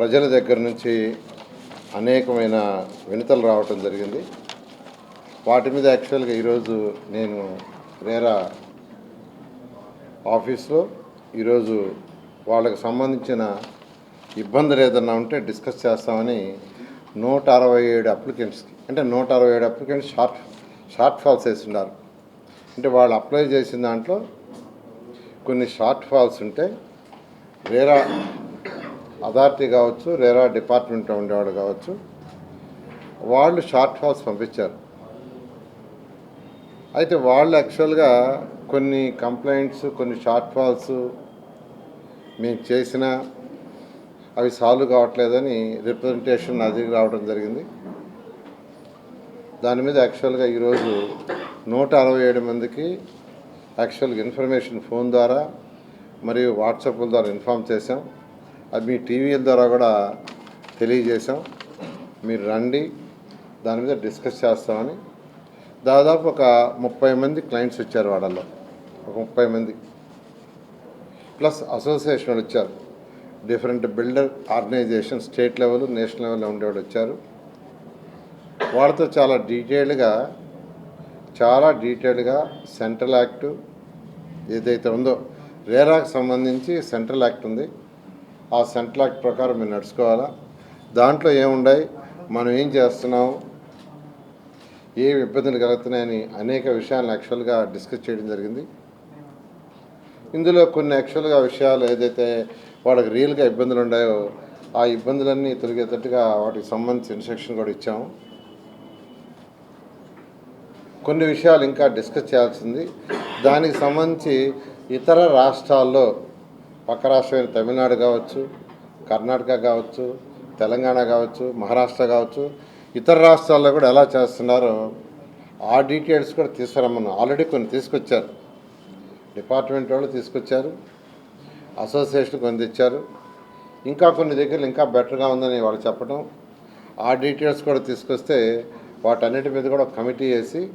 ప్రజల దగ్గర నుంచి అనేకమైన వినతలు రావటం జరిగింది. వాటి మీద యాక్చువల్గా ఈరోజు నేను రేరా ఆఫీస్లో ఈరోజు వాళ్ళకి సంబంధించిన ఇబ్బందులు ఏదన్నా ఉంటే డిస్కస్ చేస్తామని నూట అరవై ఏడు అప్లికెంట్స్కి అంటే నూట అరవై ఏడు అప్లికెంట్స్ షార్ట్ షార్ట్ ఫాల్స్ వేసినారు అంటే వాళ్ళు అప్లై చేసిన దాంట్లో కొన్ని షార్ట్ ఫాల్స్ ఉంటే రేరా అథారిటీ కావచ్చు రేరా డిపార్ట్మెంట్లో ఉండేవాడు కావచ్చు వాళ్ళు షార్ట్ ఫాల్స్ పంపించారు. అయితే వాళ్ళు యాక్చువల్గా కొన్ని కంప్లైంట్స్ కొన్ని షార్ట్ ఫాల్స్ మేము చేసిన అవి సాల్వ్ కావట్లేదని రిప్రజెంటేషన్ నా దగ్గర రావడం జరిగింది. దాని మీద యాక్చువల్గా ఈరోజు నూట అరవై ఏడు మందికి యాక్చువల్గా ఇన్ఫర్మేషన్ ఫోన్ ద్వారా మరియు వాట్సాప్ల ద్వారా ఇన్ఫామ్ చేశాం. అది మీ టీవీల ద్వారా కూడా తెలియజేశాం. మీరు రండి దాని మీద డిస్కస్ చేస్తామని. దాదాపు ఒక ముప్పై మంది క్లయింట్స్ వచ్చారు వాళ్ళల్లో ఒక ముప్పై మంది. ప్లస్ అసోసియేషన్ వాళ్ళు వచ్చారు. Different builder organisation state level national లెవెల్లో ఉండేవాళ్ళు వచ్చారు. వాళ్ళతో చాలా డీటెయిల్డ్గా చాలా డీటెయిల్డ్గా సెంట్రల్ యాక్ట్ ఏదైతే ఉందో రేరాకు సంబంధించి సెంట్రల్ యాక్ట్ ఉంది. ఆ సెంట్రల్ యాక్ట్ ప్రకారం మేము నడుచుకోవాలా? దాంట్లో ఏముండాయి? మనం ఏం చేస్తున్నాం? ఏ ఇబ్బందులు కలుగుతున్నాయని అనేక విషయాలను యాక్చువల్గా డిస్కస్ చేయడం జరిగింది. ఇందులో కొన్ని యాక్చువల్గా విషయాలు ఏదైతే వాళ్ళకి రియల్గా ఇబ్బందులు ఉన్నాయో ఆ ఇబ్బందులన్నీ తొలగేటట్టుగా వాటికి సంబంధించి ఇన్స్ట్రక్షన్ కూడా ఇచ్చాము. కొన్ని విషయాలు ఇంకా డిస్కస్ చేయాల్సింది. దానికి సంబంధించి ఇతర రాష్ట్రాల్లో పక్క రాష్ట్రమైన తమిళనాడు కావచ్చు కర్ణాటక కావచ్చు తెలంగాణ కావచ్చు మహారాష్ట్ర కావచ్చు ఇతర రాష్ట్రాల్లో కూడా ఎలా చేస్తున్నారో ఆ డీటెయిల్స్ కూడా తీసుకురమ్మన్నాం ఆల్రెడీ కొన్ని తీసుకొచ్చారు. డిపార్ట్మెంట్ వాళ్ళు తీసుకొచ్చారు. అసోసియేషన్ కొన్ని తెచ్చారు ఇంకా కొన్ని దగ్గర ఇంకా బెటర్గా ఉందని వాళ్ళు చెప్పడం. ఆ డీటెయిల్స్ కూడా తీసుకొస్తే వాటన్నిటి మీద కూడా కమిటీ వేసి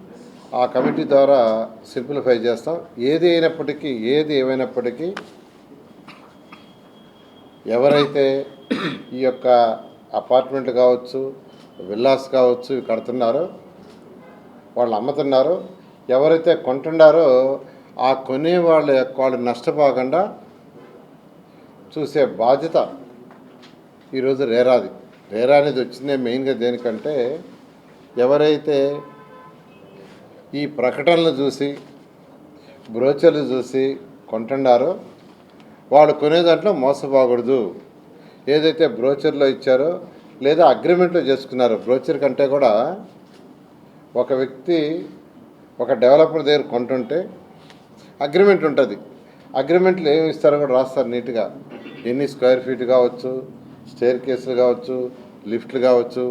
ఆ కమిటీ ద్వారా సింప్లిఫై చేస్తాం. ఏది అయినప్పటికీ ఏది ఏమైనప్పటికీ ఎవరైతే ఈ యొక్క అపార్ట్మెంట్ కావచ్చు విల్లాస్ కావచ్చు ఇవి కడుతున్నారో వాళ్ళు అమ్ముతున్నారో ఎవరైతే కొంటున్నారో ఆ కొనే వాళ్ళ వాళ్ళు నష్టపోకుండా చూసే బాధ్యత ఈరోజు రేరాది. రేరా అనేది వచ్చిందే మెయిన్గా దేనికంటే ఎవరైతే ఈ ప్రకటనలు చూసి బ్రోచర్లు చూసి కొంటున్నారో వాళ్ళు కొనే దాంట్లో మోసపోకూడదు. ఏదైతే బ్రోచర్లో ఇచ్చారో లేదా అగ్రిమెంట్లో చేసుకున్నారో బ్రోచర్ కంటే కూడా ఒక వ్యక్తి ఒక డెవలపర్ దగ్గర కొంటుంటే అగ్రిమెంట్ ఉంటుంది. అగ్రిమెంట్లు ఏమి ఇస్తారో కూడా రాస్తారు నీట్గా. ఎన్ని స్క్వేర్ ఫీట్ కావచ్చు స్టేర్ కేసులు కావచ్చు లిఫ్ట్లు కావచ్చు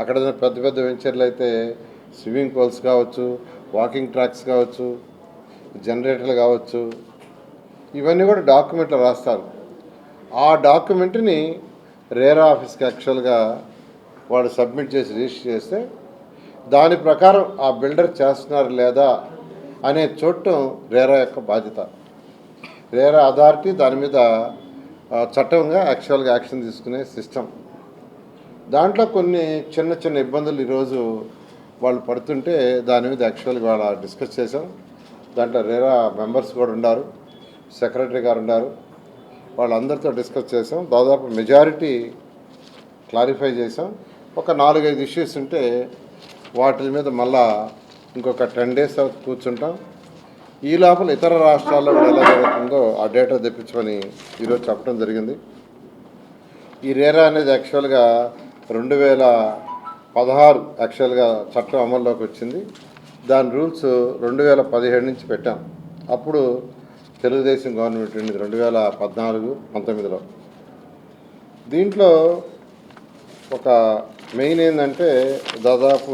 అక్కడ పెద్ద పెద్ద వెంచర్లు అయితే స్విమ్మింగ్ పూల్స్ కావచ్చు వాకింగ్ ట్రాక్స్ కావచ్చు జనరేటర్లు కావచ్చు ఇవన్నీ కూడా డాక్యుమెంట్లో రాస్తారు. ఆ డాక్యుమెంట్ని రేరా ఆఫీస్కి యాక్చువల్గా వాడు సబ్మిట్ చేసి రిజిస్టర్ చేస్తే దాని ప్రకారం ఆ బిల్డర్ చేస్తున్నారు లేదా అనే చూడటం రేరా యొక్క బాధ్యత. రేరా అథారిటీ దాని మీద చట్టంగా యాక్చువల్గా యాక్షన్ తీసుకునే సిస్టమ్. దాంట్లో కొన్ని చిన్న చిన్న ఇబ్బందులు ఈరోజు వాళ్ళు పడుతుంటే దాని మీద యాక్చువల్గా వాళ్ళ డిస్కస్ చేసాం దాంట్లో రేరా మెంబర్స్ కూడా ఉన్నారు. సెక్రటరీ గారు ఉన్నారు. వాళ్ళందరితో డిస్కస్ చేసాం. దాదాపు మెజారిటీ క్లారిఫై చేసాం. ఒక నాలుగైదు ఇష్యూస్ ఉంటే వాటి మీద మళ్ళా ఇంకొక టెన్ డేస్ కూర్చుంటాం. ఈ లోపల ఇతర రాష్ట్రాల్లో కూడా ఎలా జరుగుతుందో ఆ డేటా తెప్పించమని ఈరోజు చెప్పడం జరిగింది. ఈ రేరా అనేది యాక్చువల్గా రెండు వేల పదహారు యాక్చువల్గా చట్టం అమల్లోకి వచ్చింది. దాని రూల్స్ రెండు వేల పదిహేడు నుంచి పెట్టాం. అప్పుడు తెలుగుదేశం గవర్నమెంట్ ఉండింది రెండు వేల పద్నాలుగు పంతొమ్మిదిలో. దీంట్లో ఒక మెయిన్ ఏంటంటే దాదాపు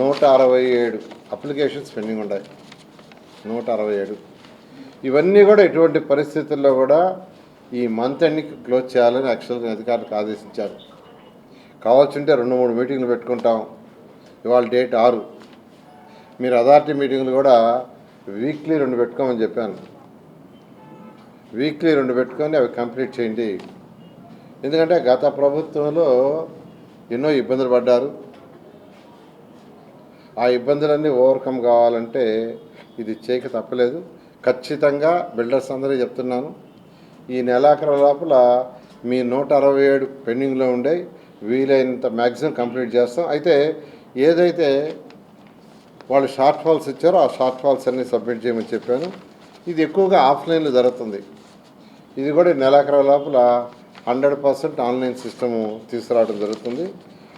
నూట అరవై ఏడు అప్లికేషన్స్ పెండింగ్ ఉన్నాయి నూట అరవై ఏడు. ఇవన్నీ కూడా ఎటువంటి పరిస్థితుల్లో కూడా ఈ మంత్ ఎండ్కి క్లోజ్ చేయాలని యాక్చువల్గా అధికారులకు ఆదేశించారు. కావాల్సింటే రెండు మూడు మీటింగ్లు పెట్టుకుంటాం. ఇవాళ డేట్ ఆరు. మీరు అథారిటీ మీటింగ్లు కూడా వీక్లీ రెండు పెట్టుకోమని చెప్పాను. వీక్లీ రెండు పెట్టుకొని అవి కంప్లీట్ చేయండి. ఎందుకంటే గత ప్రభుత్వంలో ఎన్నో ఇబ్బందులు పడ్డారు. ఆ ఇబ్బందులన్నీ ఓవర్కమ్ కావాలంటే ఇది చేయక తప్పలేదు. ఖచ్చితంగా బిల్డర్స్ అందరూ చెప్తున్నాను. ఈ నెలాఖరు లోపల మీ నూట అరవై ఏడు పెండింగ్లో ఉండే వీలైనంత మ్యాక్సిమం కంప్లీట్ చేస్తాం. అయితే ఏదైతే వాళ్ళు షార్ట్ ఫాల్స్ ఇచ్చారు ఆ షార్ట్ ఫాల్స్ అన్ని సబ్మిట్ చేయమని చెప్పాను. ఇది ఎక్కువగా ఆఫ్లైన్లో జరుగుతుంది. ఇది కూడా నెలాఖర లోపల హండ్రెడ్ పర్సెంట్ ఆన్లైన్ సిస్టము తీసుకురావడం జరుగుతుంది.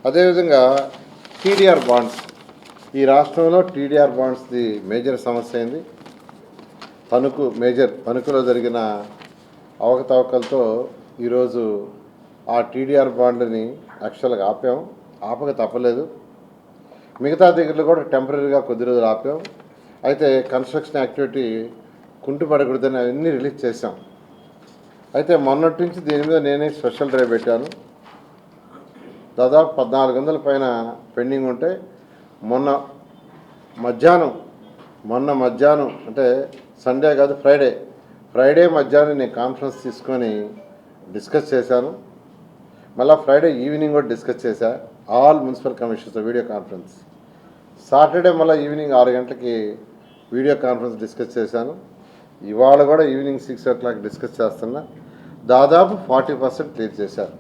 అదేవిధంగా టీడీఆర్ బాండ్స్. ఈ రాష్ట్రంలో టీడీఆర్ బాండ్స్ది మేజర్ సమస్య అయింది. తణుకు మేజర్ తణుకులో జరిగిన అవకతవకలతో ఈరోజు ఆ టీడీఆర్ బాండ్ని యాక్చువల్గా ఆపాం. ఆపక తప్పలేదు. మిగతా దగ్గరలో కూడా టెంపరీగా కొద్ది రోజులు ఆపాం. అయితే కన్స్ట్రక్షన్ యాక్టివిటీ కుంటుపడకూడదని అన్నీ రిలీజ్ చేశాం. అయితే మొన్నటి నుంచి దీని మీద నేనే స్పెషల్ డ్రైవ్ పెట్టాను. దాదాపు పద్నాలుగు వందల పైన పెండింగ్ ఉంటే మొన్న మధ్యాహ్నం మొన్న మధ్యాహ్నం అంటే సండే కాదు ఫ్రైడే. ఫ్రైడే మధ్యాహ్నం నేను కాన్ఫరెన్స్ తీసుకొని డిస్కస్ చేశాను. మళ్ళీ ఫ్రైడే ఈవినింగ్ కూడా డిస్కస్ చేశాను all municipal commissions video conference. Saturday మళ్ళీ ఈవినింగ్ ఆరు గంటలకి వీడియో కాన్ఫరెన్స్ డిస్కస్ చేశాను. ఇవాళ కూడా evening six o'clock discuss చేస్తున్నా. దాదాపు ఫార్టీ పర్సెంట్ క్లియర్ చేశారు.